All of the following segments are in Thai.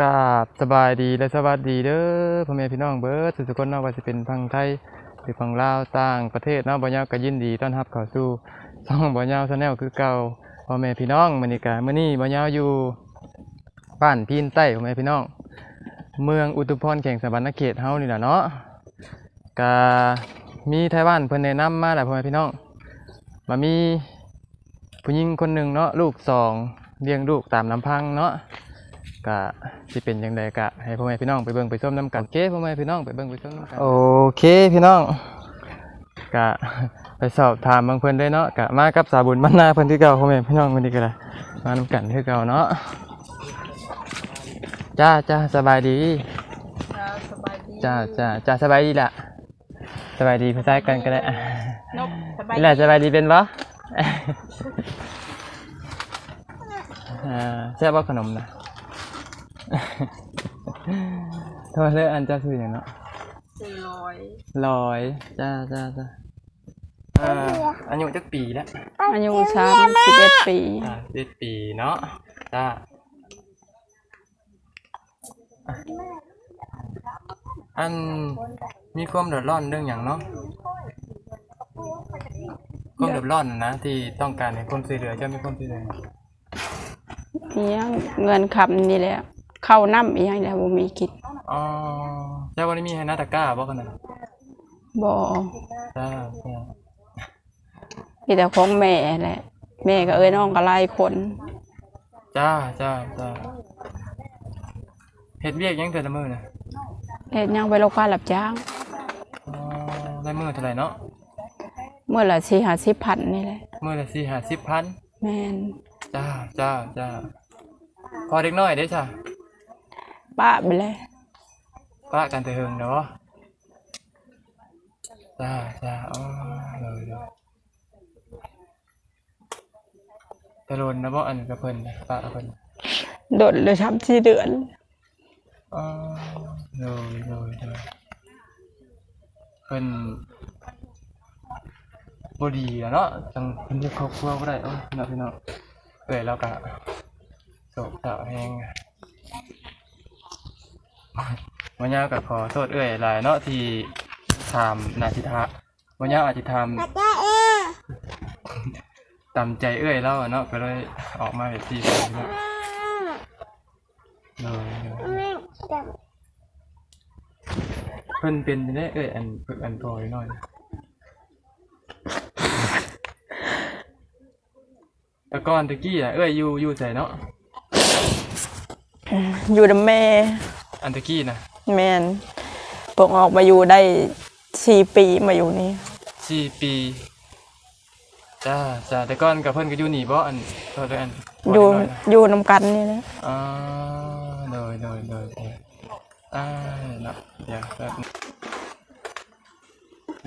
กราบสบายดีและสวัสดีเด้อพ่อแม่พี่น้องเบิร์ดสุดทุกคนเนาะว่าจะเป็นพังไทยหรือพังลาวต่างประเทศเนาะบ่ยาวก็ยินดีต้อนรับเข้าสู่ช่องบ่ยาวชาแนลคือเก่าพ่อแม่พี่น้องมื้อนี้ก็มื้อนี้บ่ยาวอยู่บ้านพีนใต้พ่อแม่พี่น้อง เมืองอุตุพรแข่งสะบันเขตเฮานี่แหละเนาะก็มีไทบ้านเพิ่นแนะนำมาแหละพ่อแม่พี่น้องมามีผู้หญิงคนหนึ่งเนาะลูกสองเลี้ยงลูกตามลำพังเนาะ ก็สิเป็นยังไงกะให้พ่อแม่พี่น้องไปเบิ่งไปส้มน้ำกันโอเคพ่อแม่พี่น้องไปเบิ่งไปส้มน้ำกันโอเคพี่น้องกะไปสอบถามบางเพิ่นได้เนาะกะมากับสาบุญมันนาเพิ่นที่เก่าพ่อแม่พี่น้องคนนี้ก็ได้มานํกันที่เก่าเนาะจ้าจ้าสบายดีจ้าสบายดีจ้าจ้าจ้าสบายดีละสบายดีภาษากันก็ได้นกสบายนี่แหละสบายดีเป็นปะอ่าแซ่บบ่ขนมนะ โทษเลยอันเจ้าคืออย่างเนาะสี่ร้อยลอยจ้าจ้าจ้าอ่าอายุจักปีแล้วอายุสามสิบเอ็ดปีอ่าสิบปีเนาะจ้าอะอันมีความเดือดร้อนเรื่องอย่างเนาะความเดือดร้อนนะที่ต้องการให้คนช่วยเหลือเจะมีคนช่วยเหลือเนี้ยเงินคำนี่แหละ เข้าน้ำอีกอย่างแล้วบ่มีกินอ๋อเจ้าวันนี้มีให้นาตะกร้าบ่กันนะบ่จ้าจ้ามีแต่ของแม่แหละ แม่ก็เอ้ยน้องก็ไล่คน จ้าจ้าจ้าเฮ็ดเวียกยังแต่ละมื้อนะเฮ็ดหยังไปโลกค้ารับจ้าง อ๋อได้มื้อเท่าไหร่เนาะเมื่อละสี่ห้าสิบพันนี่แหละ มื้อละสี่ห้าสิบพันแม่นจ้าจ้าจ้าพอเด็กน้อยเด้จ้า ป้าไปเลยป้ากันแต่เฮิงเนาะจ้าจ้าอ๋อเลยเลยตะโลนนะบ่อันกับเพิ่นนะป้ากับเพิ่นโดดเลยช้ำสี่เดือนอ๋อเลยเลยเลยเพิ่นบ่ดีอะเนาะจังเพิ่นเรียกครอบครัวบ่ได้เอ้ยพี่น้องพี่น้องเอ้ยแล้วก็โศกเศร้าแฮง วันยาวก็ขอโทษเอ้ยหลายเนาะที่ถามนาทิทะวันยาวอาจจะถามตามใจเอ้ยแล้วเนาะก็เลยออกมาแบบที่เนาะเลยเลยเพิ่นเป็นได้เอ้ยอันอันพอยหน่อยต่ก่อนตะกี้อะเอ้ยอยู่อยู่ใส่เนาะอยู่นํแม่ อันตะกี้นะแม่นปกออกมาอยู่ได้สี่ปีมาอยู่นี่สี่ปีจ้าจ้าแต่ก่อนกับเพิ่นก็อยู่นี่บ่อันโทษด้วยอันบ่อยู่ได้น้นะอยู่นํกันนี่แหละอ่าโดยโดยโดยโดยอ่าเนาะเดี๋ยวแป๊บนึ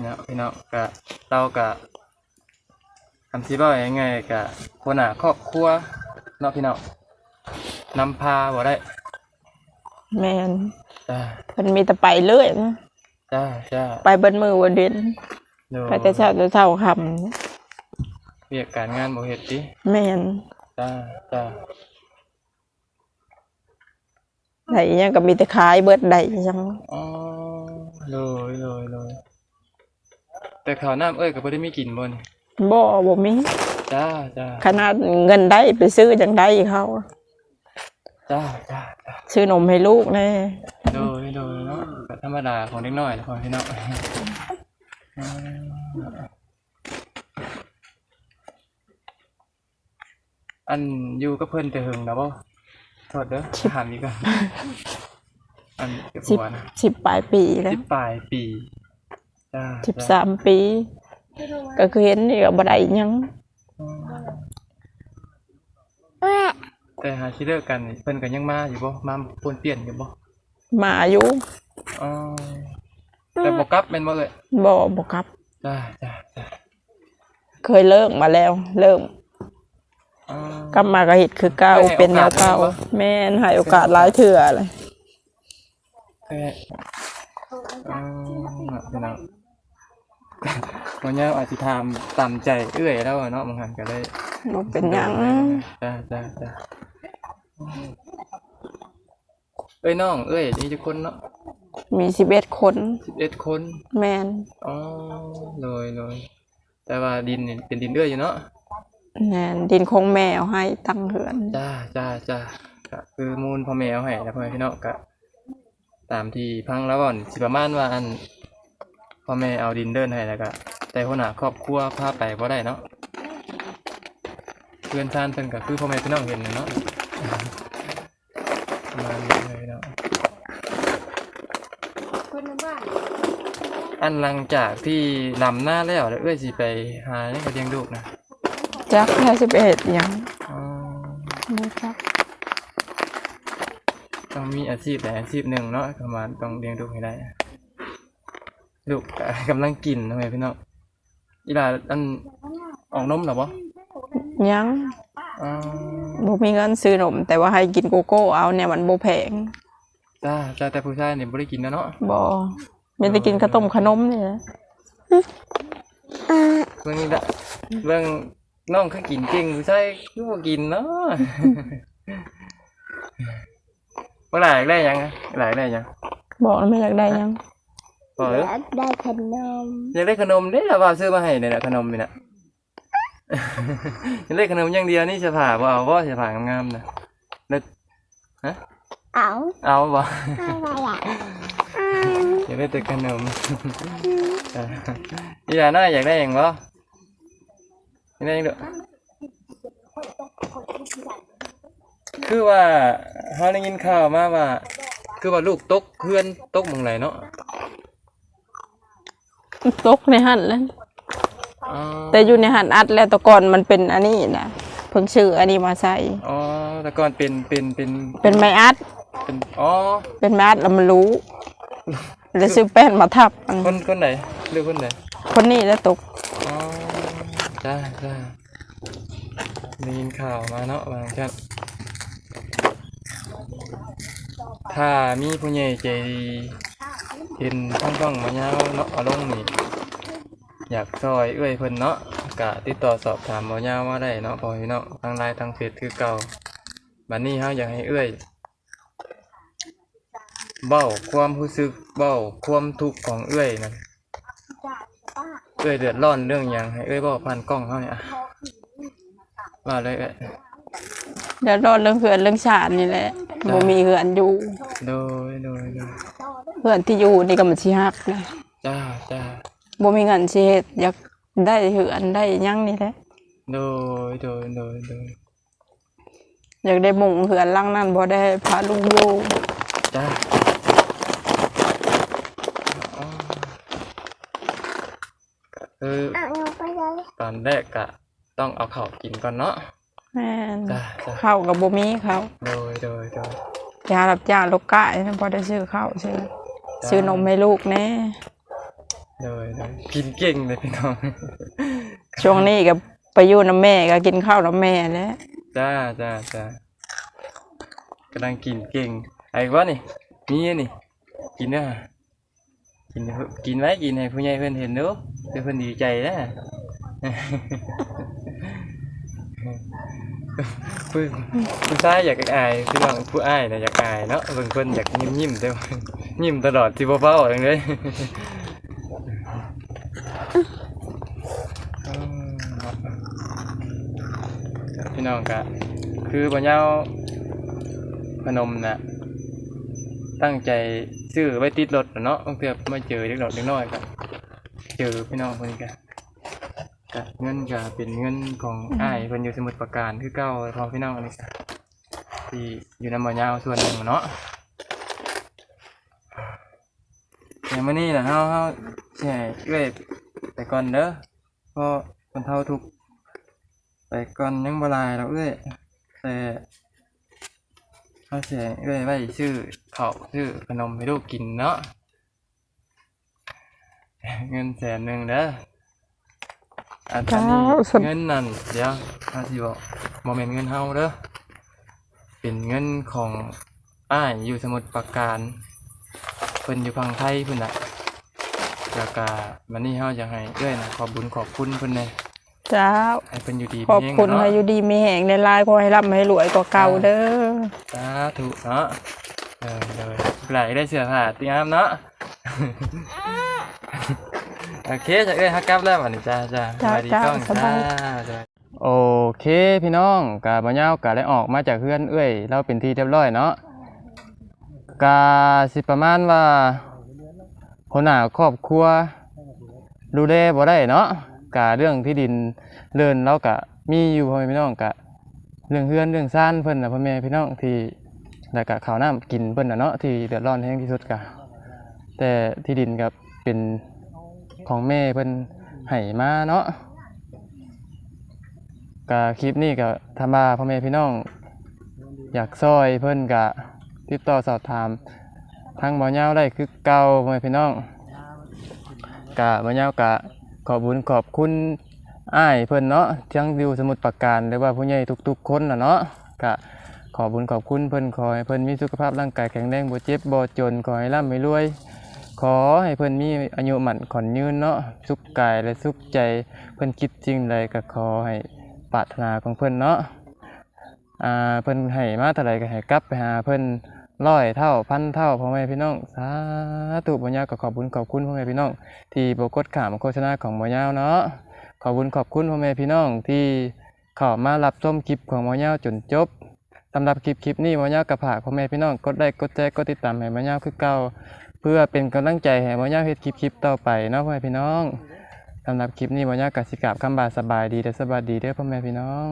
งเนาะพี่เนาะกะเรากะคำที่ว่ายังไงกะคนอะครอบครัวเนาะพี่เนาะนำพาบ่ได้ แม่นจ้าเพิ่นมีแต่ไปเรื่อยนะจ้าจ้าไปเบิ้มือวันเดือนโดยไปแต่เช้าแต่เช้าค่เรียกการงานบ่เฮ็ดติำแม่นจ้าจ้าไหนยังก็มีแต่ขายเบิดได้จังอ๋อเลยเลยเลยแต่ข้าวน้ำเอ้ยก็บ่ได้มีกินบ่นี่บ่บ่มีจ้าจ้าขนาดเงินได้ไปซื้อจังได้เขา จ้าจ้าจ้าซื้อนมให้ลูกแน่โดยโดยเนาะก็ธรรมดาของเด็กน้อยนะของพี่น้องอืมอันอยู่กับเพิ่นแต่หึงนะบ่โทษเด้อถามอีกก่อนอันเก็บสิบหัวนะสิบปลายปีแล้วสิบปลายปีจ้าสิบสามปี ก็คือเห็นนี่ก็บ่ได้หยัง แต่หาชิเลิกกันนี่เพิ่นก็ยังมาอยู่บ่มาปนเปลี่ยนอยู่บ่มาอยู่อ๋อแต่บ่กลับแม่นบ่เอ่ยบ่บ่ครับจ้าจ้าจ้าเคยเลิกมาแล้วเลิกอ๋อกลับมาก็เฮ็ดคือเก่าให้โอกาสเป็นแนวเก่าได้บ่แม่นให้โอกาสหลายเทื่อเลยแค่อ๋อพี่น้องวันนี้อาจจะทำตามใจเอื้อยแล้วอะเนาะบางครั้งก็ได้บ่เป็นหยังจ้าจ้าจ้า เอ้ยน้อง เอ้ยนี่จะคนเนาะมีสิบเอ็ดคนสิบเอ็ดคนแมนอ๋อเลยเลยแต่ว่าดินนี่เป็นดินเอื้อยอยู่เนาะแมนดินคงแม่เอาให้ตั้งเหือนจ้าจ้าจ้าก็คือมูลพ่อแม่เอาให้แล้วพ่อแม่พี่น้องก็ตามที่พังแล้วก่อนสิประมาณว่าอันพ่อแม่เอาดินเดินให้แล้วก็แต่คนหน้าครอบครัวพาไปบ่ได้เนาะเพื่อนท่านเพิ่นก็คือพ่อแม่พี่น้องเห็นน่ะเนาะประมาณนี้เลยเนาะ อันหลังจากที่ลำหน้าแล้วแล้วเอ้ยสิไปหาเนี่ยก็เลี้ยงลูกนะจักแค่สิบเอ็ดยังอ๋อบ่จักต้องมีอาชีพแต่อาชีพหนึ่งเนาะประมาณต้องเลี้ยงลูกให้ได้ลูกก็กำลังกินทำไมพี่น้องอีหลาอันออกนมเหรอวะยังอ๋อบ่มีเงินซื้อนมแต่ว่าให้กินโกโก้เอาเนี่ยมันบ่แพงจ้าจ้าแต่ผู้ชายเนี่ยไม่ได้กินนะเนาะบ่ มีแต่กินข้าวต้มขนมนี่แหละเรื่องนี้ละเรื่องน้องคือกินเก่งผู้ชายคือบ่กินเนาะเมื่อไหร่อยากได้ยังอะหลายได้ยังบอกแล้วไม่อยากได้ยังบอกเลยอยากได้ขนมอยากได้ขนมเด้อว่าซื้อมาให้เนี่ยนะขนมนี่นะ อยากได้ขนมอย่างเดียวนี่เสผ่าบ่เอาบ่เสผ่างามๆนะแล้วเอาเอาบ่อะไรอะ อยากได้แต่ขนมอ่าอีหลาน้อยอยากได้หยังบ่อยากได้หยังเด้อคือว่าเฮาได้ยินข่าวมาว่า คือว่าลูกตกเพื่อนตกหม่องไหนเนาะตกในหั่นแล้ว อ๋อแต่อยู่ในหั่นอัดแล้วแตะก่อนมันเป็นอันนี้นะเพิ่งซื้ออันนี้มาใส่ อ๋อแต่ก่อนเป็นเป็นเป็นเป็นไม้อัด เป็นอ๋อเป็นไม้อัดแล้วมันรู้ แล้วซื้อแป้นมาทับมันคนคนไหนหรือคนไหนคนนี้แล้วตกอ๋อจ้าจ้าได้ยินข่าวมาเนาะบางท่านถ้ามีผู้ใหญ่ใจดีเห็นท่องต้องมาเงาวเนาะเอาลงนี่อยากซอยเอื้อยเพิ่นเนาะกะติดต่อสอบถามมาเงาวมาได้เนาะพอพี่เนาะทางไลน์ทางเฟซคือเก่าบัดนี้เฮาอยากให้เอื้อย เบ้าความรู้สึกเบ้าความทุกข์ของเอื้อยนั่นเอ้ยเดือดร้อนเรื่องหยังให้เอ้ยบอกผ่านกล้องเขาเนี่ยอะว่าเลยเอ้ยเดี๋ยวรอเรื่องเหือนเรื่องชาตินี่แหละจ้ะบ่มีเหือนอยู่โดยโดยโดยเหือนที่อยู่นี่ก็มันสิฮักนะจ้าจ้าบ่มีเงินสิเฮ็ดอยากได้เหือนได้หยังนี่แหละโดยโดยโดยโดยอยากได้มุงเหือนหลังนั้นบ่ได้พาลูกอยู่จ้าอ๋อคือ เอาไปเลย ต อนแรกกะต้องเอาข้าวกินก่อนเนาะแม่นจ้าจ้าข้าวก็บ่มีข้าวโดยโดยโดยยารับจ้างลูกกะนี่บ่ได้ซื้อข้าวซื้อซื้อนมให้ลูกแน่โดยโดยกินเก่งเลยพี่น้องช่วงนี้ก็ไปอยู่นํแม่ก็กินข้าวนํแม่แหล้วจ้าจ้าจ้ากำลังกินเก่งไอ้วะนี่มีอันนี่กินเด้อกินเด้อกินไว้กินให้ผู้ใหญ่เพิ่นเห็นเด้อเดี๋ยวเพิ่นดีใจนะ ผู้ผู้ชายอยากอายพี่น้องผู้อ้ายนะอยากอายเนาะบางคนอยากยิ้มยิ้มๆแต่ว่ายิ้มตลอดที่บ่เฝ้าจังเลยอืมครับพี่น้องกะคือบ่ยาพนมน่ะตั้งใจซื้อไว้ติดรถเนาะเทื่อมาเจอเด็กน้อยเด็กน้อยก็เจอพี่น้องคนนี้ก็ ก็เงินก็เป็นเงินของอ้ายเพิ่นอยู่สมุทรปราการคือเก่าพอพี่น้องอันนี้ก็ที่อยู่นำบ่ยาวส่วนหนึ่งเนาะอย่างมื้อนี้น่ะเฮาเฮาแช่เอ้อยไปก่อนเด้อเพราะคนเฒ่าทุกข์ไปก่อนยังบ่หลายดอกเอ้ยแต่เฮาสิให้เอ้ยไว้ซื้อข้าวซื้อขนมให้ลูกกินเนาะเงินแสนหนึ่งเด้อ อันนี้เงินนั่นเดี๋ยวข้าสิบอกโมเมนเงินเฮาเด้อเป็นเงินของอ้ายอยู่สมุทรปราการเพิ่นอยู่ฝั่งไทยเพิ่นน่ะแล้วก็วันนี้เฮาอยากให้เอ้อยน่ะขอบบุญขอบคุณเพิ่นแหน่เจ้าให้เพิ่นอยู่ดีขอบมีแรงคุณเนาะให้อยู่ดีมีแหงในลายขอให้ร่ำให้รวยกว่าเก่าเด้อสาธุเนาะเออเดี๋ยวไหลได้เสื้อผ้าตีงามเนาะ โอเคจะเอ้ยฮักกลับแล้ววันนี้จ้าจ้าสจ้าวัสดีจ้าต้องสบาย จ้าโอเคพี่น้องกาบ่ยาวกาได้ออกมาจากเพื่อนเอ้ยเราเป็นที่เรียบร้อยเนาะกาสิประมาณว่าคนหน้าครอบครัวดูแลบ่ได้เนาะกะเรื่องที่ดินเลื่อนเรากะมีอยู่พ่อแม่พี่น้องกะเรื่องเฮือนเรื่องซ่านเพิ่นน่ะพ่อแม่พี่น้องที่แล้วก็ข้าวน้ำกินเพิ่นน่ะเนาะที่เดือดร้อนแฮงที่สุดกะแต่ที่ดินกับเป็น ของแม่เพิ่นให้มาเนาะกะคลิปนี้ก็ทำมาพ่อแม่พี่น้อง อยากซอยเพิ่นกะติดต่อสอบถามทางหมอยาวได้คือเก่าพ่อแม่พี่น้องกะบ่ยาวกะขอบุญขอบคุณอ้ายเพิ่นเนาะทั้งอยู่สมุทรปราการหรือว่าผู้ใหญ่ทุกๆคนน่ะเนาะกะขอบุญขอบคุณเพิ่นขอให้เพิ่นมีสุขภาพร่างกายแข็งแรงบ่เจ็บบ่จนขอให้ร่ำให้รวย ขอให้เพิ่นมีอายุหมั่นขอนยืนเนาะสุขกายและสุขใจเพิ่นคิดจริงใดก็ขอให้ปรารถนาของเพิ่นเนาะอ่าเพิ่นให้มาเท่าใดก็ให้กลับไปหาเพิ่นร้อยเท่าพันเท่าพ่อแม่พี่น้องสาธุบ่ยาวก็ขอบคุญขอบคุณพ่อแม่พี่น้อง ที่บกดขามโฆษณาของบ่ยาวเนาะขอบคุญขอบคุณพ่อแม่พี่น้องที่เข้ามารับชมคลิปของบ่ยาวจนจบสำหรับคลิปคลิปนี้บ่ยาวก็ฝากพ่อแม่พี่น้องกดไลค์กดแชร์กดติดตามให้บ่ยาวคือเก่า เพื่อเป็นกำลังใจให้บ่ยาเฮ็ดคลิปคลิปต่อไปเนาะพ่อแม่พี่น้องสำหรับคลิปนี้บ่ยาวก็สิกราบคำบาสบายดีและสบายดีเด้อพ่อแม่พี่น้อง